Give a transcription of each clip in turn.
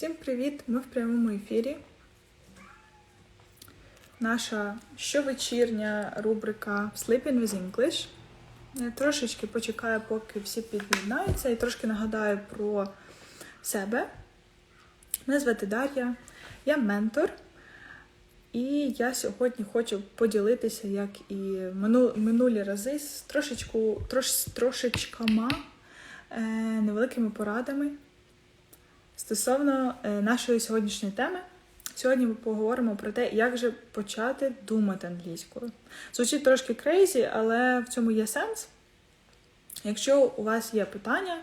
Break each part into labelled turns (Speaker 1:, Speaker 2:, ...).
Speaker 1: Всім привіт! Ми в прямому ефірі. Наша щовечірня рубрика Sleeping with English. Я трошечки почекаю, поки всі під'єднаються, і трошки нагадаю про себе. Мене звати Дар'я, я ментор. І я сьогодні хочу поділитися, як і минулі рази, з трошечку, трош, трошечкама е, невеликими порадами стосовно е, нашої сьогоднішньої теми. Сьогодні ми поговоримо про те, як же почати думати англійською. Звучить трошки крейзі, але в цьому є сенс. Якщо у вас є питання,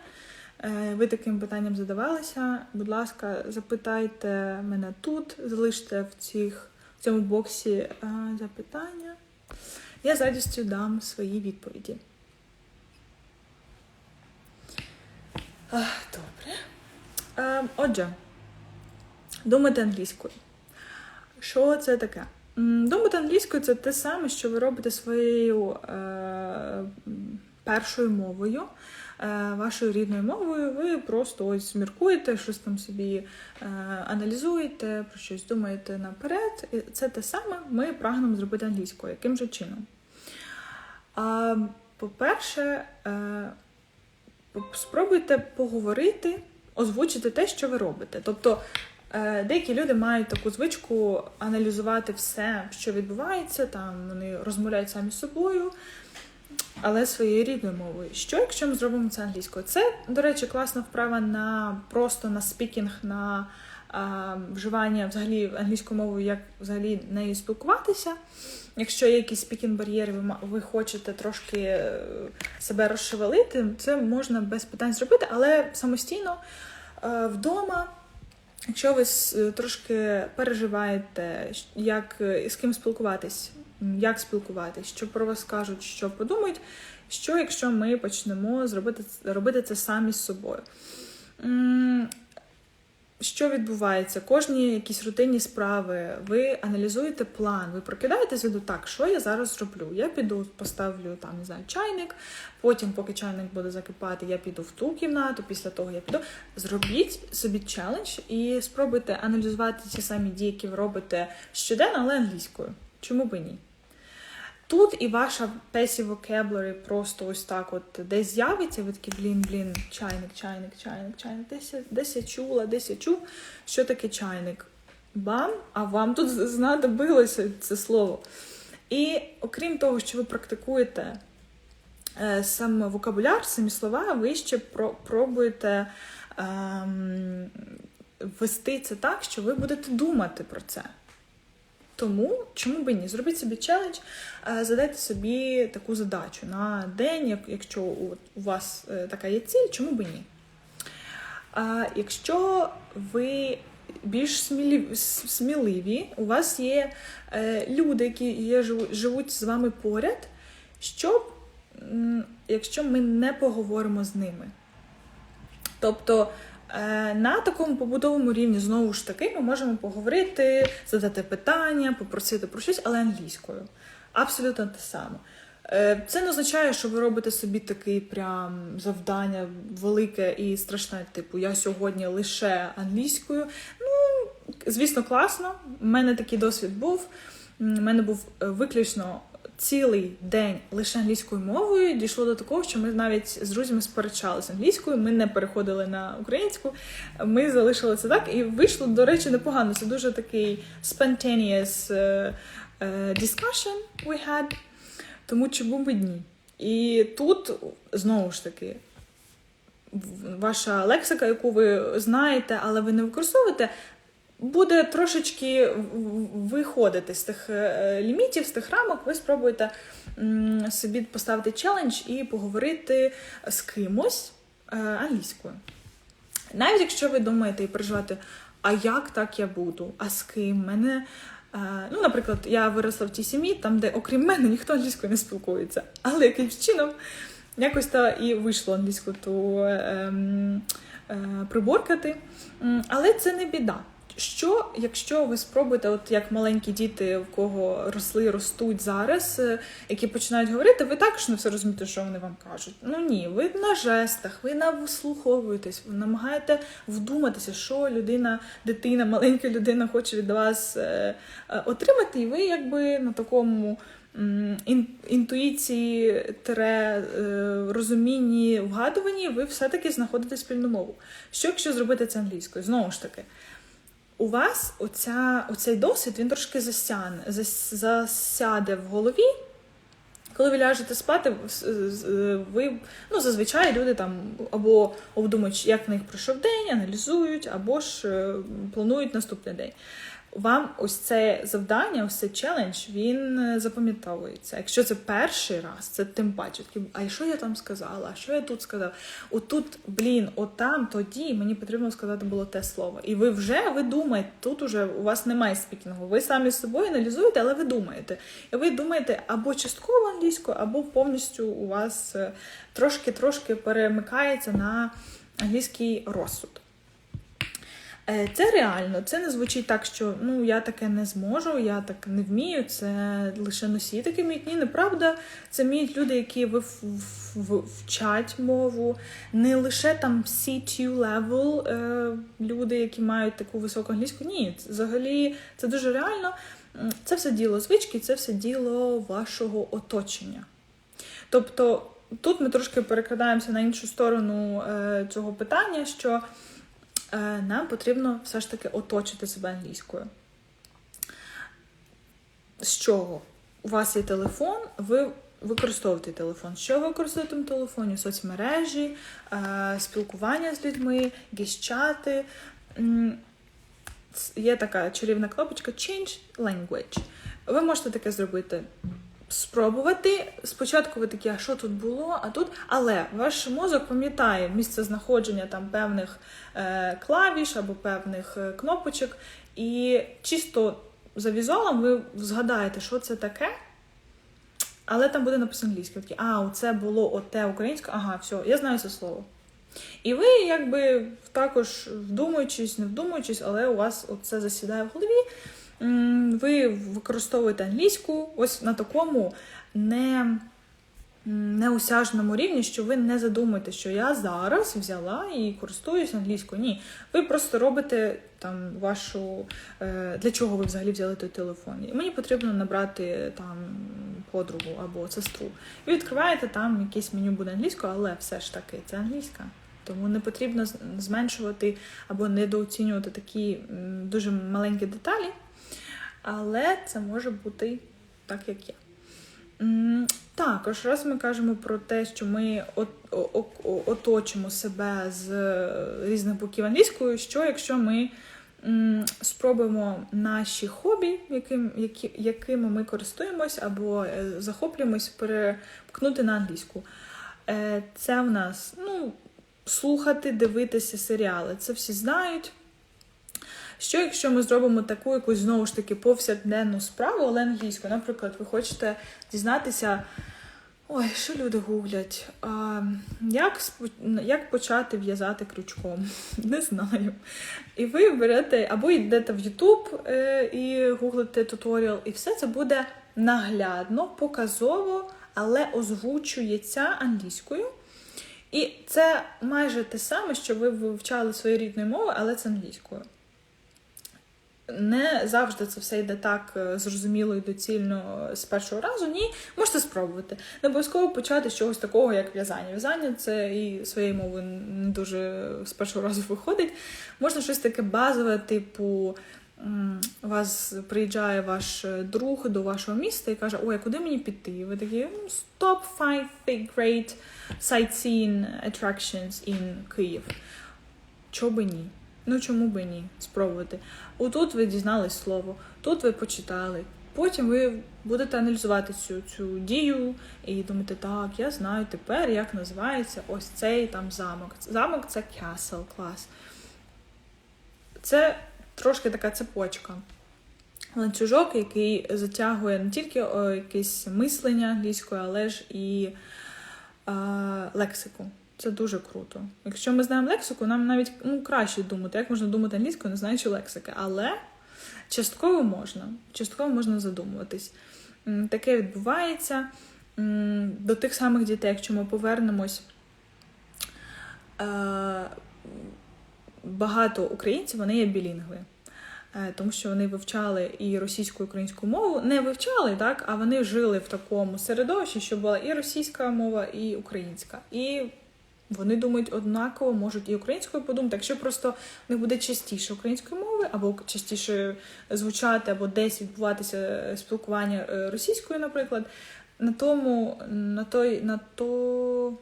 Speaker 1: е, ви таким питанням задавалися, будь ласка, запитайте мене тут, залиште в, цих, в цьому боксі е, запитання. Я з радістю дам свої відповіді. А, Добре. Е, Отже, думати англійською. Що це таке? Думати англійською це те саме, що ви робите своєю е, першою мовою, е, вашою рідною мовою. Ви просто ось міркуєте, щось там собі е, аналізуєте, про щось думаєте наперед. І це те саме ми прагнемо зробити англійською. Яким же чином? А, по-перше, е, спробуйте поговорити, озвучити те, що ви робите. Тобто е, деякі люди мають таку звичку аналізувати все, що відбувається, там вони розмовляють самі з собою, але своєю рідною мовою. Що, якщо ми зробимо це англійською? Це, до речі, класна вправа на просто на спікінг, на вживання взагалі англійською мовою, як взагалі нею спілкуватися. Якщо є якісь спікінг-бар'єри, ви, хочете трошки е, себе розшевелити, це можна без питань зробити, але самостійно е, вдома, якщо ви трошки переживаєте, як е, з ким спілкуватись, як спілкуватись, що про вас кажуть, що подумають, що якщо ми почнемо зробити, робити це самі з собою. Що відбувається? Кожні якісь рутинні справи, ви аналізуєте план, ви прокидаєтесь до так, що я зараз зроблю? Я піду, поставлю там, не знаю, чайник, потім, поки чайник буде закипати, я піду в ту кімнату, після того я піду. Зробіть собі челендж і спробуйте аналізувати ці самі дії, які ви робите щоденно, але англійською. Чому би ні? Тут і ваша passive vocabulary просто ось так от десь з'явиться, ви такі блін, блін, чайник, чайник, чайник, чайник. Десь, десь я чула, десь я чув, що таке чайник. Бам, а вам тут знадобилося це слово. І окрім того, що ви практикуєте е, сам вокабуляр, самі слова, ви ще про, пробуєте ем, вести це так, що ви будете думати про це. Тому чому би ні? Зробіть собі челендж, е, задайте собі таку задачу на день, якщо у вас е, така є ціль, чому би ні? Якщо ви більш сміливі, у вас є е, люди, які живуть з вами поряд, що якщо ми не поговоримо з ними? Тобто на такому побудовому рівні, знову ж таки, ми можемо поговорити, задати питання, попросити про щось, але англійською. Абсолютно те саме. Е, Це не означає, що ви робите собі такий прям завдання велике і страшне, типу, я сьогодні лише англійською. Ну, звісно, класно. У мене такий досвід був. У мене був е, виключно цілий день лише англійською мовою. Дійшло до такого, що ми навіть з друзями сперечалися англійською. Ми не переходили на українську. Ми залишили це так, і вийшло, до речі, непогано. Це дуже такий spontaneous е, е, discussion we had. Тому чому б ні? І тут знову ж таки. Ваша лексика, яку ви знаєте, але ви не використовуєте, буде трошечки виходити з тих е, лімітів, з тих рамок. Ви спробуєте собі поставити челендж і поговорити з кимось е, англійською. Навіть якщо ви думаєте і переживаєте, а як так я буду? А з ким? Мене. е, Ну, наприклад, я виросла в тій сім'ї, там, де окрім мене ніхто англійською не спілкується. Але якимсь чином якось та і вийшло англійську ту ем, е, приборкати. Але це не біда. Що, якщо ви спробуєте, от як маленькі діти, в кого росли, ростуть зараз, е, які починають говорити, ви також не все розумієте, що вони вам кажуть. Ну ні, ви на жестах, ви на вислуховуєтесь, ви намагаєте вдуматися, що людина, дитина, маленька людина хоче від вас е, е, отримати, і ви якби на такому інтуїції, тере, розумінні, вгадуванні, ви все-таки знаходите спільну мову. Що якщо зробити це англійською? Знову ж таки у вас оця, оцей досвід він трошки засяне, зас- засяде в голові. Коли ви ляжете спати, ви ну, зазвичай люди там або обдумують, як в них пройшов день, аналізують, або ж е, планують наступний день. Вам ось це завдання, ось цей челендж, він е, запам'ятовується. Якщо це перший раз, це тим паче. А що я там сказала? А що я тут сказав? Отут, блін, отам, тоді мені потрібно сказати було те слово. І ви вже ви думаєте, тут уже у вас немає спікінгу. Ви самі з собою аналізуєте, але ви думаєте. І ви думаєте або частково англійською, або повністю у вас е, трошки-трошки перемикається на англійський розсуд. Е, Це реально, це не звучить так, що ну я таке не зможу, я так не вмію. Це лише носії таке вміють. Ні, неправда. Це вміють люди, які ви в- в- вчать мову, не лише там C2 level е, люди, які мають таку високу англійську. Ні, взагалі це дуже реально. Це все діло звички, це все діло вашого оточення. Тобто тут ми трошки перекрадаємося на іншу сторону е, цього питання, що нам потрібно все ж таки оточити себе англійською. З чого? У вас є телефон, ви використовуєте телефон. Що ви використовуєте в телефоні? Соцмережі, е, спілкування з людьми, чати. Є така чарівна кнопочка Change Language. Ви можете таке зробити. Спробувати. Спочатку ви такі, а що тут було? А тут, але ваш мозок пам'ятає місце знаходження там певних е, клавіш або певних е, кнопочок, і чисто за візуалом ви згадаєте, що це таке, але там буде написано англійською. Такі, а, це було оте українське, ага, все, я знаю це слово. І ви, якби також вдумуючись, не вдумуючись, але у вас це засідає в голові. Ви використовуєте англійську ось на такому не, м, неосяжному рівні, що ви не задумуєте, що я зараз взяла і користуюсь англійською. Ні. Ви просто робите там вашу. е, Для чого ви взагалі взяли той телефон? І мені потрібно набрати там подругу або сестру. Ви відкриваєте там якесь меню буде англійською, але все ж таки це англійська. Тому не потрібно зменшувати або недооцінювати такі дуже маленькі деталі, але це може бути так, як є. Також, раз ми кажемо про те, що ми оточимо себе з е, різних боків англійською, що якщо ми спробуємо наші хобі, якими ми користуємось або е, захоплюємось, перепкнути на англійську. Е, Це в нас ну, слухати, дивитися серіали. Це всі знають. Що якщо ми зробимо таку якусь знову ж таки повсякденну справу, але англійською? Наприклад, ви хочете дізнатися, ой, що люди гуглять, а, як, як почати в'язати крючком? Не знаю. І ви берете або йдете в YouTube е, і гуглите туторіал, і все це буде наглядно, показово, але озвучується англійською. І це майже те саме, що ви вивчали свою рідною мовою, але це англійською. Не завжди це все йде так е, зрозуміло і доцільно е, з першого разу. Ні, можете спробувати. Не обов'язково почати з чогось такого, як в'язання. В'язання це і своєю мовою не дуже з першого разу виходить. Можна щось таке базове, типу. Вас приїжджає ваш е, друг до вашого міста і каже: Ой, а куди мені піти? І ви такі «М, Top 5 great sightseeing attractions in Київ. Чого би ні? Ну чому би ні? Спробувати. Отут ви дізнались слово, тут ви почитали. Потім ви будете аналізувати цю, цю дію і думаєте, так, я знаю тепер, як називається ось цей там замок. Замок це castle клас. Це трошки така цепочка. Ланцюжок, який затягує не тільки якесь мислення англійською, але ж і е, лексику. Це дуже круто. Якщо ми знаємо лексику, нам навіть ну, краще думати, як можна думати англійською, не знаючи лексики. Але частково можна. Частково можна задумуватись. Таке відбувається. До тих самих дітей, якщо ми повернемось. е, Багато українців вони є білінгви. Е, Тому що вони вивчали і російську, і українську мову. Не вивчали, так, а вони жили в такому середовищі, що була і російська мова, і українська. І вони думають однаково, можуть і українською подумати. Якщо просто в них буде частіше української мови, або частіше звучати, або десь відбуватися спілкування е, російською, наприклад, на тому, на той, на то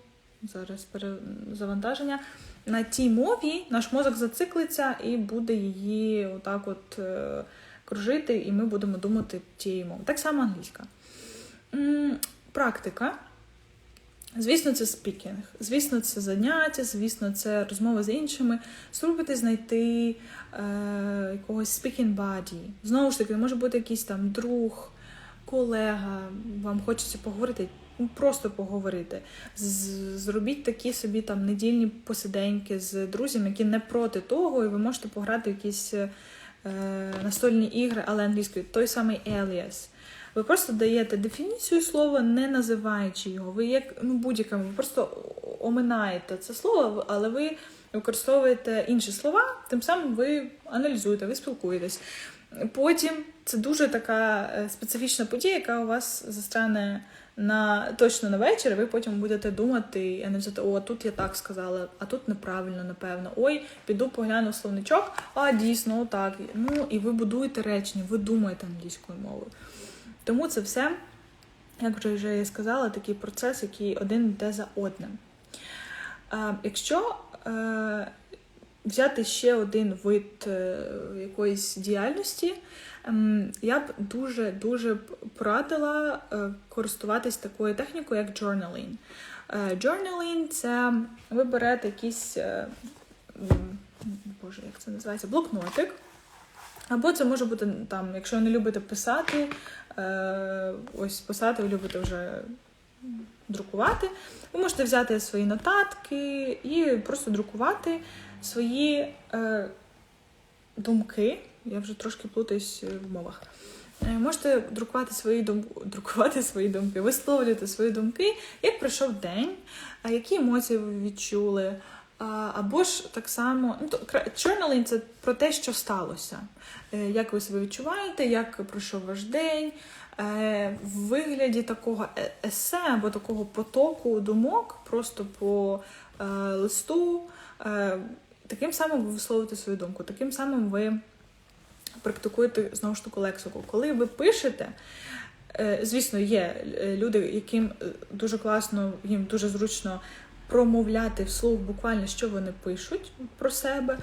Speaker 1: зараз перезавантаження. На тій мові наш мозок зациклиться і буде її отак от е, кружити, і ми будемо думати тією мовою. Так само англійська. Практика. Звісно, це спікінг, звісно, це заняття, звісно, це розмова з іншими. Спробуйте знайти е, якогось speaking buddy. Знову ж таки, може бути якийсь там друг, колега, вам хочеться поговорити, ну, просто поговорити. Зробіть такі собі там недільні посиденьки з друзями, які не проти того, і ви можете пограти в якісь е, настольні ігри, але англійською. Той самий Alias. Ви просто даєте дефініцію слова, не називаючи його. Ви як ну, будь-якому, ви просто оминаєте це слово, але ви використовуєте інші слова, тим самим ви аналізуєте, ви спілкуєтесь. Потім це дуже така е, специфічна подія, яка у вас застряне на точно на вечір. Ви потім будете думати і аналізувати, о, тут я так сказала, а тут неправильно, напевно. Ой, піду погляну словничок, а дійсно, так. Ну і ви будуєте речення, ви думаєте англійською мовою. Тому це все, як вже вже я сказала, такий процес, який один йде за одним. Е, якщо е, взяти ще один вид е, якоїсь діяльності, ем, я б дуже дуже б порадила користуватись такою технікою, як journaling. Journaling – це ви берете якийсь, боже, як це називається, блокнотик. Або це може бути там, якщо не любите писати, е, ось писати, ви любите вже друкувати. Ви можете взяти свої нотатки і просто друкувати свої е, думки. Я вже трошки плутаюсь в мовах. Е, Можете друкувати свої думки, друкувати свої думки, висловлювати свої думки, як пройшов день, а які емоції ви відчули. Або ж так само, ну journaling – це про те, що сталося. Е, Як ви себе відчуваєте, як пройшов ваш день, е, в вигляді такого е- есе або такого потоку думок, просто по листу. Таким самим ви висловите свою думку, таким самим ви практикуєте знову ж таки лексику. Коли ви пишете, звісно, є люди, яким дуже класно, їм дуже зручно промовляти вслух буквально, що вони пишуть про себе.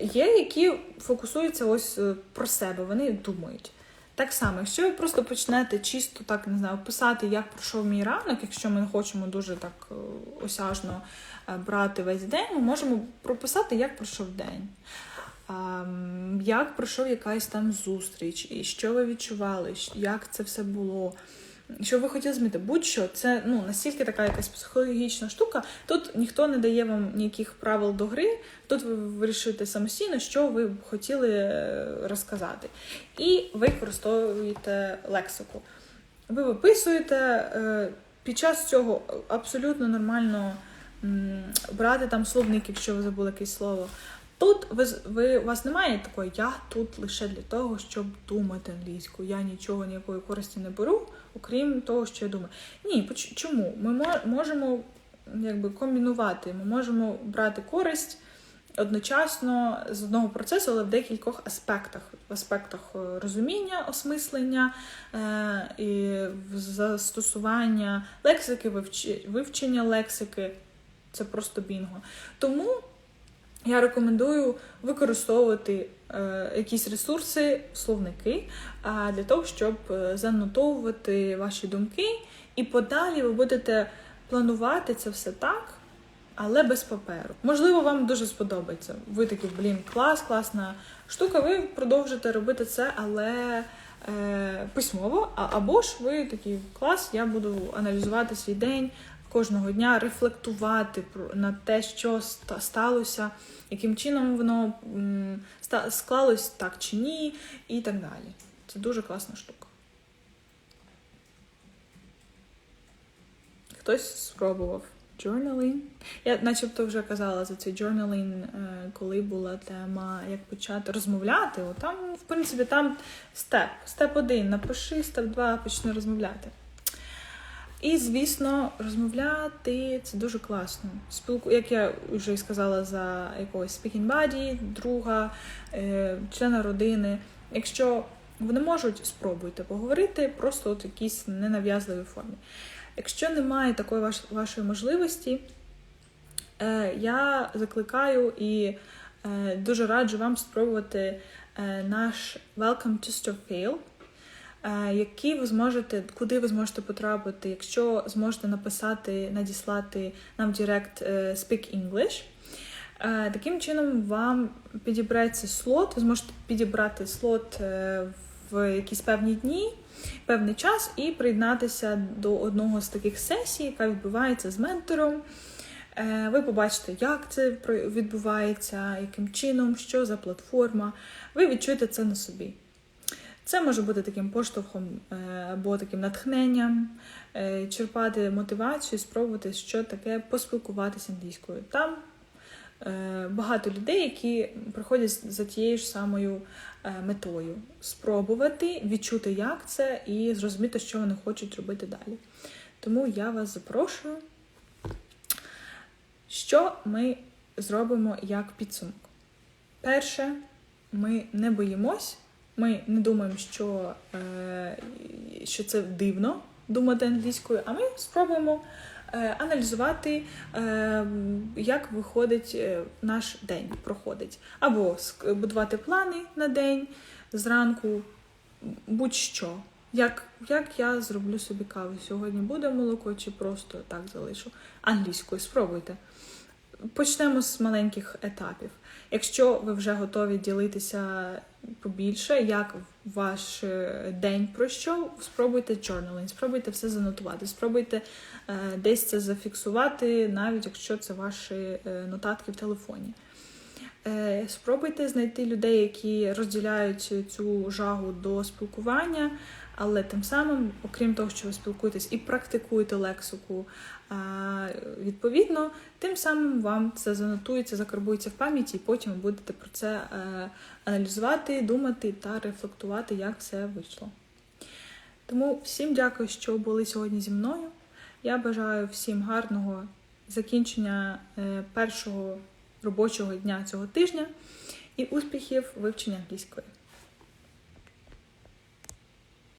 Speaker 1: Є, які фокусуються ось е, про себе, вони думають. Так само, якщо ви просто почнете чисто так не знаю, писати, як пройшов мій ранок, якщо ми не хочемо дуже так е, осяжно е, брати весь день, ми можемо прописати, як пройшов день. Як пройшов якась там зустріч, і що ви відчували, як це все було, що ви хотіли змінити. Будь-що, це ну, настільки така якась психологічна штука. Тут ніхто не дає вам ніяких правил до гри, тут ви вирішуєте самостійно, що ви б хотіли е, розказати. І ви використовуєте лексику. Ви виписуєте е, під час цього абсолютно нормально брати там словник, якщо ви забули якесь слово. Тут ви, ви, у вас немає такої, я тут лише для того, щоб думати англійською. Я нічого ніякої користі не беру, окрім того, що я думаю. Ні, чому? Ми можемо якби комбінувати, ми можемо брати користь одночасно з одного процесу, але в декількох аспектах. В аспектах е, розуміння, осмислення е, і застосування лексики, вивч- вивчення лексики. Це просто бінго. Тому я рекомендую використовувати е, якісь ресурси, словники а, для того, щоб е, занотовувати ваші думки, і подалі ви будете планувати це все так, але без паперу. Можливо, вам дуже сподобається. Ви такі, блін, клас, класна штука. Ви продовжите робити це, але е, письмово. А, або ж ви такі клас, я буду аналізувати свій день. Кожного дня рефлектувати на те, що сталося, яким чином воно склалось так чи ні, і так далі. Це дуже класна штука. Хтось спробував journaling. Я начебто вже казала за цей journaling, е, коли була тема, як почати розмовляти. О, там, в принципі, там степ. Степ один напиши, степ два почни розмовляти. І, звісно, розмовляти це дуже класно. Спілку, як я вже сказала за якогось speaking buddy, друга, е, члена родини. Якщо вони можуть, спробуйте поговорити просто от якійсь ненав'язливій формі. Якщо немає такої ваш, вашої можливості, е, я закликаю і е, дуже раджу вам спробувати наш Welcome to Store Е, ви зможете, куди ви зможете потрапити, якщо зможете написати, надіслати нам Direct е, Speak English. Е, Таким чином вам підібрається слот, ви зможете підібрати слот в якісь певні дні, певний час і приєднатися до одного з таких сесій, яка відбувається з ментором. Ви побачите, як це відбувається, яким чином, що за платформа. Ви відчуєте це на собі. Це може бути таким поштовхом е, або таким натхненням, е, черпати мотивацію, спробувати, що таке поспілкуватися англійською. Там е, багато людей, які приходять за тією ж самою метою спробувати відчути, як це, і зрозуміти, що вони хочуть робити далі. Тому я вас запрошую. Що ми зробимо як підсумок? Перше, ми не боїмось, ми не думаємо, що, е, що це дивно думати англійською, а ми спробуємо е, аналізувати, е, як виходить е, наш день, проходить. Або будувати плани на день зранку, будь-що. Як, як я зроблю собі каву? Сьогодні буде молоко чи просто так залишу? Англійською, спробуйте. Почнемо з маленьких етапів. Якщо ви вже готові ділитися побільше, як ваш е, день пройшов, спробуйте journaling, спробуйте все занотувати, спробуйте е, десь це зафіксувати, навіть якщо це ваші е, нотатки в телефоні. Е, Спробуйте знайти людей, які розділяють цю жагу до спілкування, але тим самим, окрім того, що ви спілкуєтесь і практикуєте лексику відповідно, тим самим вам це занотується, закарбується в пам'яті, і потім будете про це е, аналізувати, думати та рефлектувати, як все вийшло. Тому всім дякую, що були сьогодні зі мною. Я бажаю всім гарного закінчення е, першого робочого дня цього тижня і успіхів вивчення англійської.